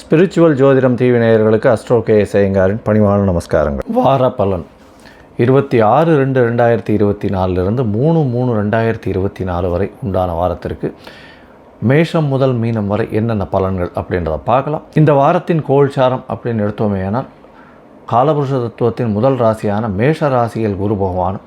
Spiritual ஜோதிடம் TV நேயர்களுக்கு astro K சேயங்காரின் பணிவான நமஸ்காரங்கள். வார பலன். இருபத்தி ஆறு ரெண்டு ரெண்டாயிரத்தி இருபத்தி நாலுலேருந்து மூணு மூணு ரெண்டாயிரத்தி இருபத்தி நாலு வரை உண்டான வாரத்திற்கு மேஷம் முதல் மீனம் வரை என்னென்ன பலன்கள் அப்படின்றத பார்க்கலாம். இந்த வாரத்தின் கோல்சாரம் அப்படின்னு எடுத்தோமே காலபுருஷ தத்துவத்தின் முதல் ராசியான மேஷ ராசியில் குரு பகவானும்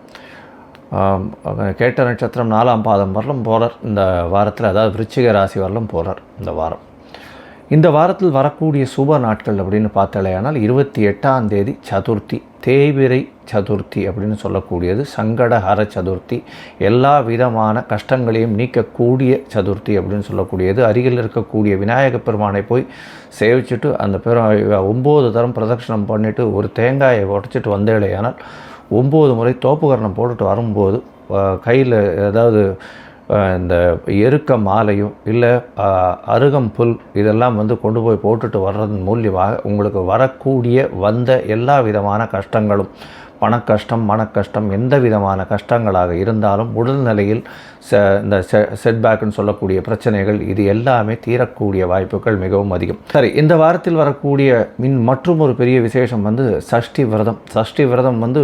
கேட்ட நட்சத்திரம் நாலாம் பாதம் வரலும் போகிறார் இந்த வாரத்தில் அதாவது விருச்சிக ராசி வரலும் போகிறார் இந்த வாரம். இந்த வாரத்தில் வரக்கூடிய சுப நாட்கள் அப்படின்னு பார்த்தாலேயானால் இருபத்தி எட்டாம் தேதி சதுர்த்தி தேய்பிரை சதுர்த்தி அப்படின்னு சொல்லக்கூடியது சங்கடஹர சதுர்த்தி எல்லா விதமான கஷ்டங்களையும் நீக்கக்கூடிய சதுர்த்தி அப்படின்னு சொல்லக்கூடியது. அருகில் இருக்கக்கூடிய விநாயக பெருமானை போய் சேவிச்சுட்டு அந்த பெரு ஒம்பது தரம் பிரதட்சணம் பண்ணிவிட்டு ஒரு தேங்காயை உடச்சிட்டு வந்தேலையானால் ஒம்பது முறை தோப்புக்கரணம் போட்டுட்டு வரும்போது கையில் ஏதாவது இந்த எருக்க மாலையும் இல்லை அருகம் புல் இதெல்லாம் வந்து கொண்டு போய் போட்டுட்டு வர்றதன் மூலியமாக உங்களுக்கு வரக்கூடிய வந்த எல்லா விதமான கஷ்டங்களும் பணக்கஷ்டம் மனக்கஷ்டம் எந்த விதமான கஷ்டங்களாக இருந்தாலும் உடல்நிலையில் ச இந்த செ செட்பேக்குன்னு சொல்லக்கூடிய பிரச்சனைகள் இது எல்லாமே தீரக்கூடிய வாய்ப்புகள் மிகவும் அதிகம். சரி இந்த வாரத்தில் வரக்கூடிய மின் மற்றும் ஒரு பெரிய விசேஷம் வந்து சஷ்டி விரதம். சஷ்டி விரதம் வந்து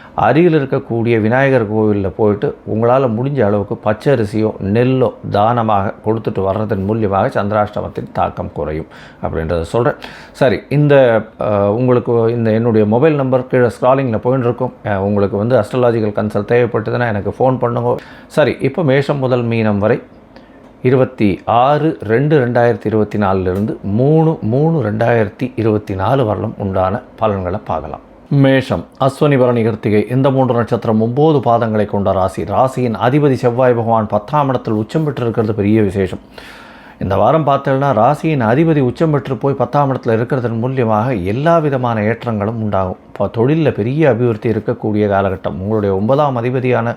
அருகில் இருக்கக்கூடிய விநாயகர் கோவிலில் போயிட்டு உங்களால் முடிஞ்ச அளவுக்கு பச்சரிசியோ நெல்லோ தானமாக கொடுத்துட்டு வர்றதன் மூலியமாக சந்திராஷ்டமத்தின் தாக்கம் குறையும் அப்படின்றத சொல்கிறேன் சரி இந்த உங்களுக்கு இந்த என்னுடைய மொபைல் நம்பர் கீழே ஸ்க்ராலிங்கில் போயின்னு இருக்கும் உங்களுக்கு வந்து அஸ்ட்ராலாஜிக்கல் கன்சல்ட் தேவைப்பட்டதுன்னா எனக்கு ஃபோன் பண்ணுங்க. சரி இப்போ மேஷம் முதல் மீனம் வரை இருபத்தி ஆறு ரெண்டு ரெண்டாயிரத்தி இருபத்தி நாலுலேருந்து மூணு மூணு ரெண்டாயிரத்தி இருபத்தி நாலு வரலும் உண்டான பலன்களை பார்க்கலாம். மேஷம் அஸ்வனி பரணி கிருத்திகை இந்த மூன்று நட்சத்திரம் ஒம்பது பாதங்களை கொண்ட ராசி. ராசியின் அதிபதி செவ்வாய் பகவான் பத்தாம் இடத்தில் உச்சம் பெற்றிருக்கிறது பெரிய விசேஷம். இந்த வாரம் பார்த்தோம்னா ராசியின் அதிபதி உச்சம் பெற்று போய் பத்தாம் இடத்துல இருக்கிறதன் மூலியமாக எல்லா விதமான ஏற்றங்களும் உண்டாகும். இப்போ தொழிலில் பெரிய அபிவிருத்தி இருக்கக்கூடிய காலகட்டம். உங்களுடைய ஒன்பதாம் அதிபதியான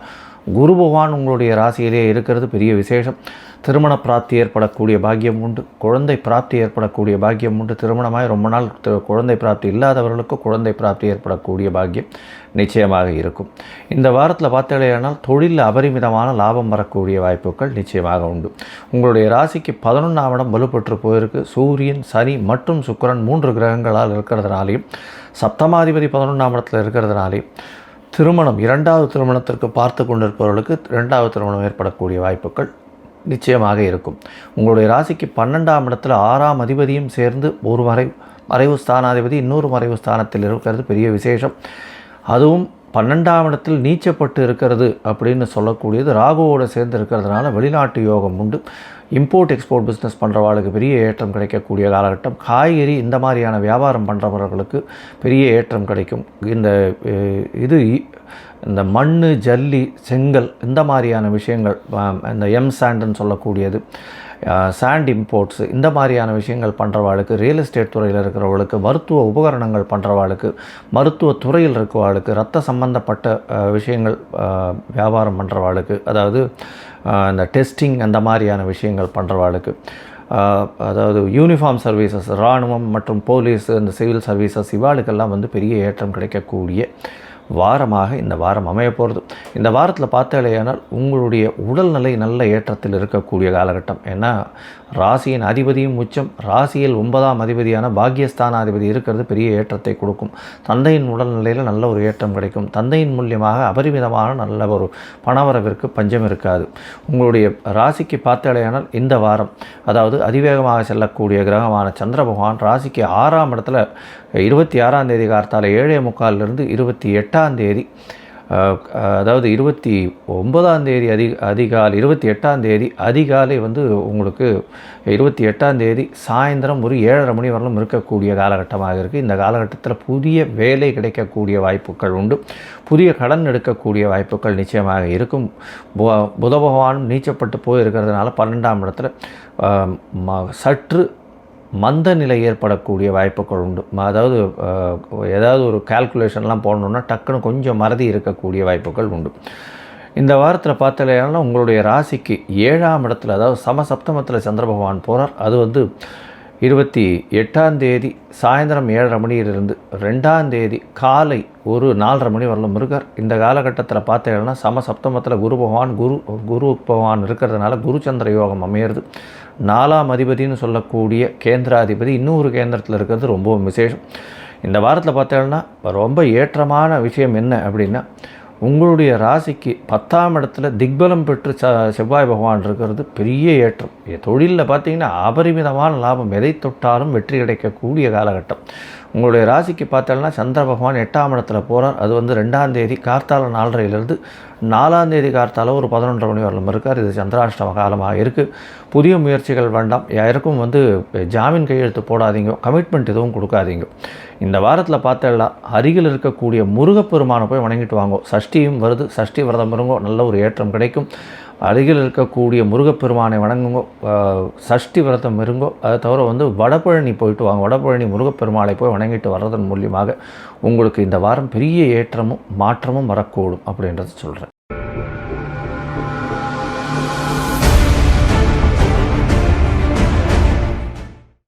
குரு பகவான் உங்களுடைய ராசியிலே இருக்கிறது பெரிய விசேஷம். திருமண பிராப்தி ஏற்படக்கூடிய பாக்கியம் உண்டு. குழந்தை பிராப்தி ஏற்படக்கூடிய பாக்கியம் உண்டு. திருமணமாய் ரொம்ப நாள் குழந்தை பிராப்தி இல்லாதவர்களுக்கு குழந்தை பிராப்தி ஏற்படக்கூடிய பாக்கியம் நிச்சயமாக இருக்கும். இந்த வாரத்தில் பார்த்தீங்கன்னா தொழிலில் அபரிமிதமான லாபம் வரக்கூடிய வாய்ப்புகள் நிச்சயமாக உண்டு. உங்களுடைய ராசிக்கு பதினொன்றாம் இடம் வலுப்பெற்று போயிருக்கு. சூரியன் சனி மற்றும் சுக்கிரன் மூன்று கிரகங்களால் இருக்கிறதுனாலையும் சப்தமாதிபதி பதினொன்றாம் இடத்தில் இருக்கிறதுனாலையும் திருமணம் இரண்டாவது திருமணத்திற்கு பார்த்து கொண்டிருப்பவர்களுக்கு இரண்டாவது திருமணம் ஏற்படக்கூடிய வாய்ப்புகள் நிச்சயமாக இருக்கும். உங்களுடைய ராசிக்கு பன்னெண்டாம் இடத்துல ஆறாம் அதிபதியும் சேர்ந்து ஒரு மறை மறைவு ஸ்தானாதிபதி இன்னொரு மறைவு ஸ்தானத்தில் இருக்கிறது. பெரிய விசேஷம். அதுவும் பன்னெண்டாம் இடத்தில் நீச்சப்பட்டு இருக்கிறது அப்படின்னு சொல்லக்கூடியது. ராகுவோடு சேர்ந்து இருக்கிறதுனால வெளிநாட்டு யோகம் உண்டு. இம்போர்ட் எக்ஸ்போர்ட் பிஸ்னஸ் பண்ணுறவாளுக்கு பெரிய ஏற்றம் கிடைக்கக்கூடிய காலகட்டம். காய்கறி இந்த மாதிரியான வியாபாரம் பண்ணுறவர்களுக்கு பெரிய ஏற்றம் கிடைக்கும். இந்த இது இந்த மண் ஜல்லி செங்கல் இந்த மாதிரியான விஷயங்கள் இந்த எம் சாண்டுன்னு சொல்லக்கூடியது. சாண்ட் இம்போர்ட்ஸ் இந்த மாதிரியான விஷயங்கள் பண்ணுறவாளுக்கு ரியல் எஸ்டேட் துறையில் இருக்கிறவளுக்கு மருத்துவ உபகரணங்கள் பண்ணுறவாளுக்கு மருத்துவ துறையில் இருக்கிறவாளுக்கு ரத்த சம்பந்தப்பட்ட விஷயங்கள் வியாபாரம் பண்ணுறவாளுக்கு அதாவது இந்த டெஸ்டிங் அந்த மாதிரியான விஷயங்கள் பண்ணுறவாளுக்கு அதாவது யூனிஃபார்ம் சர்வீசஸ் இராணுவம் மற்றும் போலீஸ் இந்த சிவில் சர்வீசஸ் இவாளுக்கெல்லாம் வந்து பெரிய ஏற்றம் கிடைக்கக்கூடிய வாரமாக இந்த வாரம் அமைய போகிறது இந்த வாரத்தில் பார்த்தாலேயானால் உங்களுடைய உடல்நிலை நல்ல ஏற்றத்தில் இருக்கக்கூடிய காலகட்டம். ஏன்னா ராசியின் அதிபதியும் உச்சம். ராசியில் ஒன்பதாம் அதிபதியான பாக்கியஸ்தான அதிபதி இருக்கிறது பெரிய ஏற்றத்தை கொடுக்கும். தந்தையின் உடல்நிலையில் நல்ல ஒரு ஏற்றம் கிடைக்கும். தந்தையின் மூலியமாக அபரிமிதமான நல்ல ஒரு பணவரவிற்கு பஞ்சம் இருக்காது. உங்களுடைய ராசிக்கு பார்த்தாலேயானால் இந்த வாரம் அதாவது அதிவேகமாக செல்லக்கூடிய கிரகமான சந்திர பகவான் ராசிக்கு ஆறாம் இடத்துல இருபத்தி ஆறாம் தேதி கார்த்தால ஏழே முக்காலிலிருந்து இருபத்தி எட்டாம் தேதி அதாவது இருபத்தி ஒன்பதாம் தேதி அதி அதிகாலை இருபத்தி எட்டாம் தேதி அதிகாலை வந்து உங்களுக்கு இருபத்தி எட்டாம் தேதி சாயந்தரம் ஒரு ஏழரை மணி வரலும் இருக்கக்கூடிய காலகட்டமாக இருக்குது இந்த காலகட்டத்தில் புதிய வேலை கிடைக்கக்கூடிய வாய்ப்புகள் உண்டு. புதிய கடன் எடுக்கக்கூடிய வாய்ப்புகள் நிச்சயமாக இருக்கும். பு- புத பகவானும் நீச்சப்பட்டு போயிருக்கிறதுனால பன்னெண்டாம் இடத்துல ம- சற்று மந்த நிலை ஏற்படக்கூடிய வாய்ப்புகள் உண்டு. ம- அதாவது ஏதாவது ஒரு கால்குலேஷன்லாம் போடணுன்னா டக்குன்னு கொஞ்சம் மறதி இருக்கக்கூடிய வாய்ப்புகள் உண்டு. இந்த வாரத்தில் பார்த்தாலேனா உங்களுடைய ராசிக்கு ஏழாம் இடத்துல அதாவது சமசப்தமத்தில் சந்திர பகவான் போகிறார் அது வந்து இருபத்தி எட்டாம் தேதி சாயந்தரம் ஏழரை மணியிலிருந்து ரெண்டாம் தேதி காலை ஒரு நாலரை மணி வரலும் இருக்கார் இந்த காலகட்டத்தில் பார்த்தீங்கன்னா சம சப்தமத்தில் குரு பகவான் குரு குரு பகவான் இருக்கிறதுனால குரு சந்திர யோகம் அமையிறது. நாலாம் அதிபதினு சொல்லக்கூடிய கேந்திராதிபதி இன்னொரு கேந்திரத்தில் இருக்கிறது ரொம்பவும் விசேஷம். இந்த வாரத்தில் பார்த்தீங்கன்னா ரொம்ப ஏற்றமான விஷயம் என்ன அப்படின்னா உங்களுடைய ராசிக்கு பத்தாம் இடத்துல திக்பலம் பெற்று ச செவ்வாய் பகவான் இருக்கிறது பெரிய ஏற்றம். தொழிலில் பார்த்தீங்கன்னா அபரிமிதமான லாபம். எதை தொட்டாலும் வெற்றி கிடைக்கக்கூடிய காலகட்டம். உங்களுடைய ராசிக்கு பார்த்தோம்னா சந்திர பகவான் எட்டாம் இடத்துல போகிறார் அது வந்து ரெண்டாம் தேதி கார்த்தால நாலரையிலேருந்து நாலாம் தேதி கார்த்தால ஒரு பதினொன்றரை மணி வரலும் இருக்கார். இது சந்திராஷ்டம காலமாக இருக்குது புதிய முயற்சிகள் வேண்டாம். யாருக்கும் வந்து ஜாமீன் கையெழுத்து போடாதீங்க. கமிட்மெண்ட் எதுவும் கொடுக்காதீங்க. இந்த வாரத்தில் பார்த்தேன்னா அருகில் இருக்கக்கூடிய முருகப்பெருமானை போய் வணங்கிட்டு வாங்கோ. சஷ்டியும் வருது. சஷ்டி விரதம் இருங்கோ. நல்ல ஒரு ஏற்றம் கிடைக்கும். அருகில் இருக்கக்கூடிய முருகப்பெருமானை வணங்குங்கோ சஷ்டி விரதம் இருங்கோ. அதை தவிர வந்து வடபழனி போயிட்டு வாங்க. வடபழனி முருகப்பெருமாளை போய் வணங்கிட்டு வர்றதன் மூலியமாக உங்களுக்கு இந்த வாரம் பெரிய ஏற்றமும் மாற்றமும் வரக்கூடும் அப்படின்றத சொல்கிறேன்